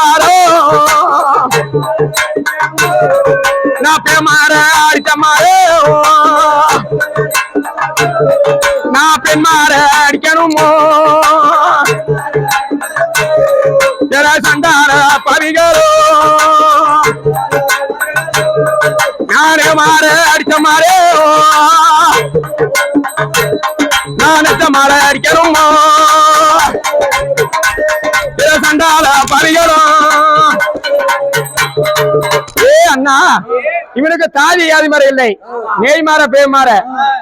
మారో నా ప్రేమారా అడిచమారో నా ప్రేమారా అడికనుమో జర సందార పవిగరో நானே மாற அடிக்க மாறே நானத்த மாற அடிக்கணுமோ சண்டால பறியணும் ஏ அண்ணா இவனுக்கு தாதி யாதி இல்லை. மாற பேய் மாற.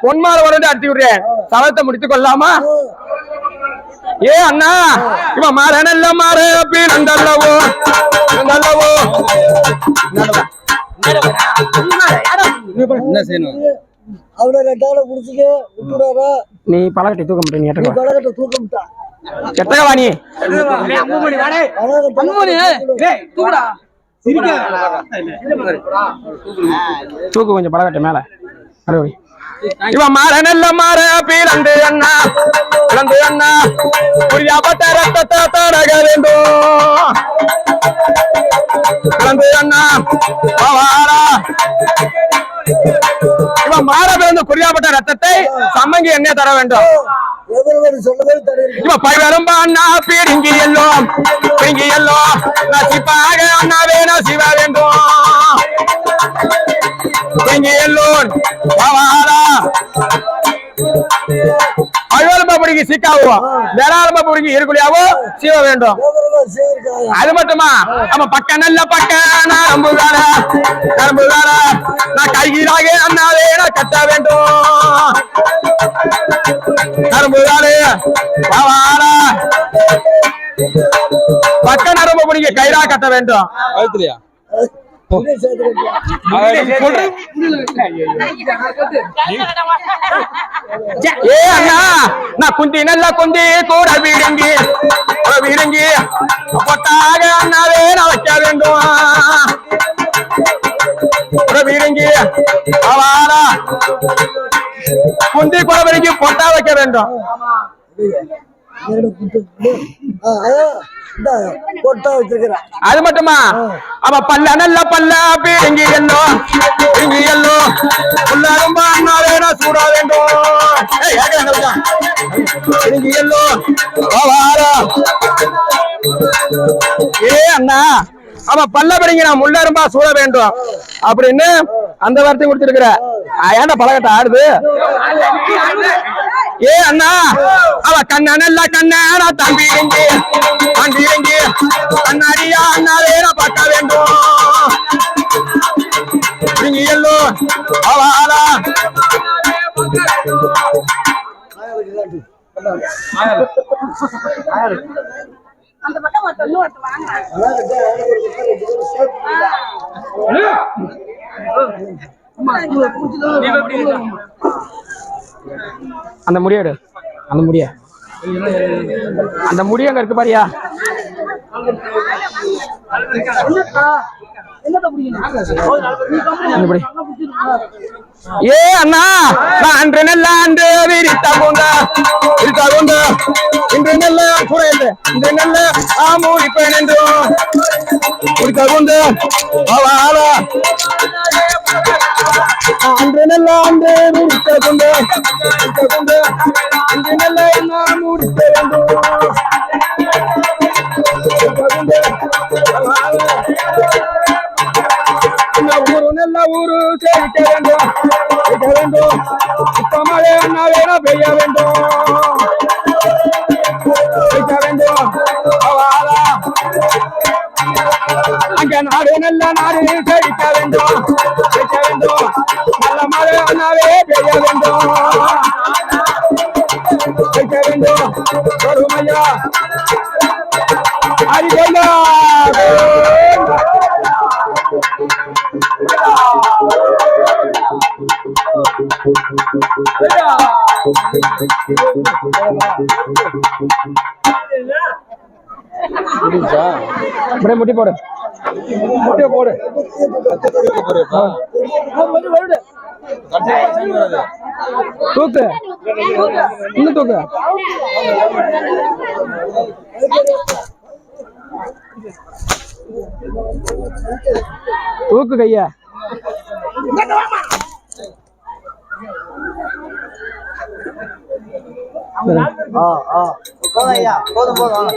பொன் மாற உடனே அடிச்சு விடுறேன். சவத்தை முடித்துக் கொள்ளாமா? ஏ அண்ணா இவன் மாற நல்ல மாற அப்படி நந்தல்லவோ நந்தல்லவோ என்ன செய்யணும்? நீ பழகட்டை தூக்க மாட்டே. நீ. பழகட்ட எட்டக்கவா நீ தூக்கு கொஞ்சம் பழகட்டை மேல. மறுபடி இவன் மாற நல்ல மாற பிறந்து அண்ணா பிறந்து அண்ணா. புரியாப்பட்ட ரத்தத்தை தடக வேண்டும். பிறந்து அண்ணா பவாரா. மாற பிறந்து புரியாப்பட்ட ரத்தத்தை சம்மங்கி எண்ணெய் தர வேண்டும். அண்ணா பீடிங்கி எல்லோம் பிங்கி எல்லோம். நசிப்பாக அண்ணாவே நசிவ வேண்டும். பிங்கி எல்லோன் பவாரா அழுவலம்ப பிடிக்கி சிக்காவோ வேளாளம்ப பிடிக்கி இருக்குழியாவோ சிவ வேண்டும். அது மட்டுமா? நம்ம பக்க நல்ல பக்க நரம்புகார நரம்புகார நான் கைகீழாக அண்ணாவே நான் கட்ட வேண்டும். நரம்புகாரே பவாரா பக்க நரம்பு பிடிக்க கயிறா கட்ட வேண்டும். ஏ அண்ணா நான் குந்தி நல்ல குந்தி கூட வீடுங்கி வீடுங்கி. பொட்டாக அண்ணாவே நான் வைக்க வேண்டும் வீடுங்கி அவாரா குந்தி குழவரிக்கு பொட்டா வைக்க வேண்டும். அது மட்டுமா? அவ பல்ல நல்ல பல்ல பீரங்கி எல்லோ பீரங்கி எல்லோ. உள்ள ரொம்ப அண்ணாவே நான் சூட வேண்டும். பீரங்கி எல்லோ. ஏ அண்ணா அவ பல்ல பிடிங்க நான் முள்ளரும்பா சூட வேண்டும். அப்படின்னு அந்த வார்த்தை கொடுத்திருக்கிற. ஏன்டா பழகட்ட ஆடுது? ஏ அண்ணா அவ கண்ணனல்ல கண்ணா தம்பி எங்கே? தம்பி எங்கே? கண்ணாடியா அண்ணா வேற பார்க்க வேண்டும். நீங்க எல்லோ அவாலா அந்த பக்கம் ஒருத்தர் இன்னொருத்தர் வாங்க அந்த முடியாடு. அந்த முடிய. அந்த முடிய அங்க இருக்கு பாரியா. ஏ அண்ணா நான் அன்று நல்ல அன்று விரித்த பூந்த விரித்த பூந்த இன்று நல்ல குறைந்து இன்று நல்ல ஆமூடிப்பேன் என்று முடித்த பூந்த அவாலா அன்று நல்ல அன்று விரித்த பூந்த விரித்த பூந்த நல்ல நான் முடிக்க வேண்டும் ஊரு நல்ல ஊரு வேண்டும் வேண்டும் இப்ப மழை அண்ணா பெய்ய வேண்டும் வேண்டும் அங்க நாடு நல்ல நாடு செழிக்க வேண்டும் வேண்டும். அண்ணாவே பெய்ய வேண்டும். வைக்க வேண்டும் அப்படியே முட்டி போடு. முட்டியை போடு. தூக்கு. இன்னும் தூக்கு. தூக்கு கைய. ஆ ஆ. போதும் போதும்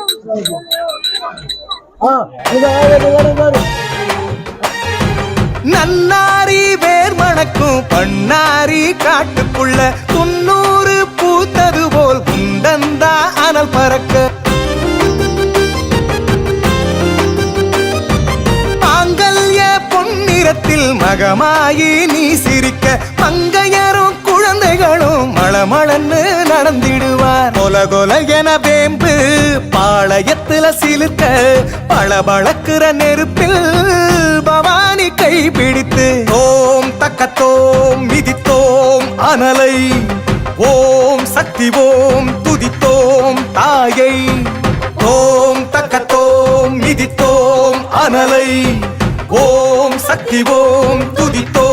ஆ இது வேறு வேறு வேறு நன்னாரி வேர் மணக்கும் பண்ணாரி காட்டுக்குள்ள துண்ணூறு பூத்தது போல் குண்டந்தா அனல் பறக்க. மாங்கல்ய பொன்னிறத்தில் மகமாயி நீ சிரிக்க மங்கையரும் குழந்தைகளும் மளமளன்னு கொல என வேம்பு பாளையத்துல சிலுக்க பளபளக்குற நெருப்பில் பவானி கை பிடித்து ஓம் தக்கத்தோம் மிதித்தோம் அனலை ஓம் சக்தி ஓம் துதித்தோம் தாயை ஓம் தக்கத்தோம் மிதித்தோம் அனலை ஓம் சக்தி ஓம் துதித்தோம்.